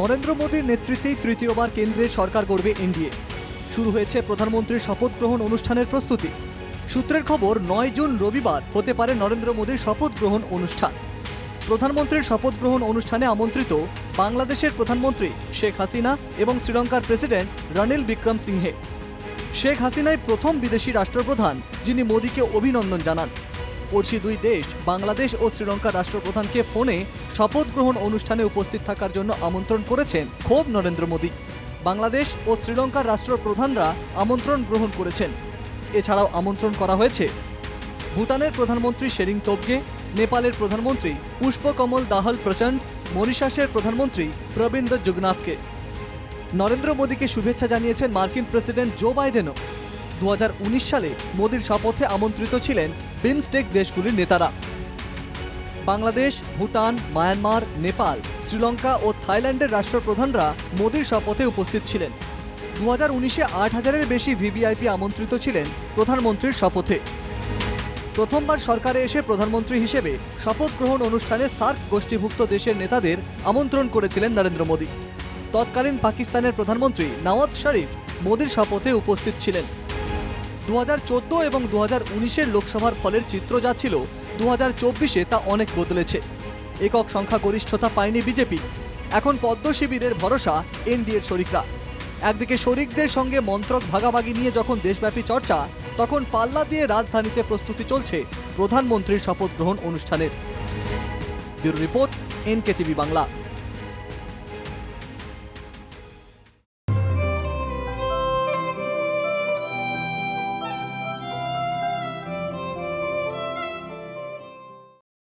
নরেন্দ্র মোদীর নেতৃত্বেই তৃতীয়বার কেন্দ্রে সরকার গড়বে এনডিএ। শুরু হয়েছে প্রধানমন্ত্রীর শপথ গ্রহণ অনুষ্ঠানের প্রস্তুতি। সূত্রের খবর, নয় জুন রবিবার হতে পারে নরেন্দ্র মোদীর শপথ গ্রহণ অনুষ্ঠান। প্রধানমন্ত্রীর শপথ গ্রহণ অনুষ্ঠানে আমন্ত্রিত বাংলাদেশের প্রধানমন্ত্রী শেখ হাসিনা এবং শ্রীলঙ্কার প্রেসিডেন্ট রনিল বিক্রম সিংহে শেখ হাসিনাই প্রথম বিদেশি রাষ্ট্রপ্রধান, যিনি মোদীকে অভিনন্দন জানান। পড়শি দুই দেশ, বাংলাদেশ ও শ্রীলঙ্কার রাষ্ট্রপ্রধানকে ফোনে শপথ গ্রহণ অনুষ্ঠানে উপস্থিত থাকার জন্য আমন্ত্রণ করেছেন খোদ নরেন্দ্র মোদী। বাংলাদেশ ও শ্রীলঙ্কার রাষ্ট্রপ্রধানরা আমন্ত্রণ গ্রহণ করেছেন। এছাড়াও আমন্ত্রণ করা হয়েছে ভুটানের প্রধানমন্ত্রী শেরিং তোবগে, নেপালের প্রধানমন্ত্রী পুষ্পকমল দাহল প্রচণ্ড, মরিশাসের প্রধানমন্ত্রী প্রবীন্দ্র জুগনাথকে। নরেন্দ্র মোদীকে শুভেচ্ছা জানিয়েছেন মার্কিন প্রেসিডেন্ট জো বাইডেনও। দু হাজার উনিশ সালে মোদীর শপথে আমন্ত্রিত ছিলেন বিমস্টেক দেশগুলির নেতারা। বাংলাদেশ, ভুটান, মায়ানমার, নেপাল, শ্রীলঙ্কা ও থাইল্যান্ডের রাষ্ট্রপ্রধানরা মোদীর শপথে উপস্থিত ছিলেন। দু হাজার উনিশে আট হাজারের বেশি ভিভিআইপি আমন্ত্রিত ছিলেন প্রধানমন্ত্রীর শপথে। প্রথমবার সরকারে এসে প্রধানমন্ত্রী হিসেবে শপথ গ্রহণ অনুষ্ঠানে সার্ক গোষ্ঠীভুক্ত দেশের নেতাদের আমন্ত্রণ করেছিলেন নরেন্দ্র মোদী। তৎকালীন পাকিস্তানের প্রধানমন্ত্রী নওয়াজ শরীফ মোদীর শপথে উপস্থিত ছিলেন। দু হাজার চোদ্দ এবং দু হাজার উনিশের লোকসভার ফলের চিত্র যা ছিল দু হাজার চব্বিশে তা অনেক বদলেছে। একক সংখ্যাগরিষ্ঠতা পায়নি বিজেপি। এখন পদ্ম শিবিরের ভরসা এনডিএর শরিকরা। একদিকে শরিকদের সঙ্গে মন্ত্রক ভাগাভাগি নিয়ে যখন দেশব্যাপী চর্চা, তখন পাল্লা দিয়ে রাজধানীতে প্রস্তুতি চলছে প্রধানমন্ত্রীর শপথ গ্রহণ অনুষ্ঠানের। Bureau report, NKTV Bangla.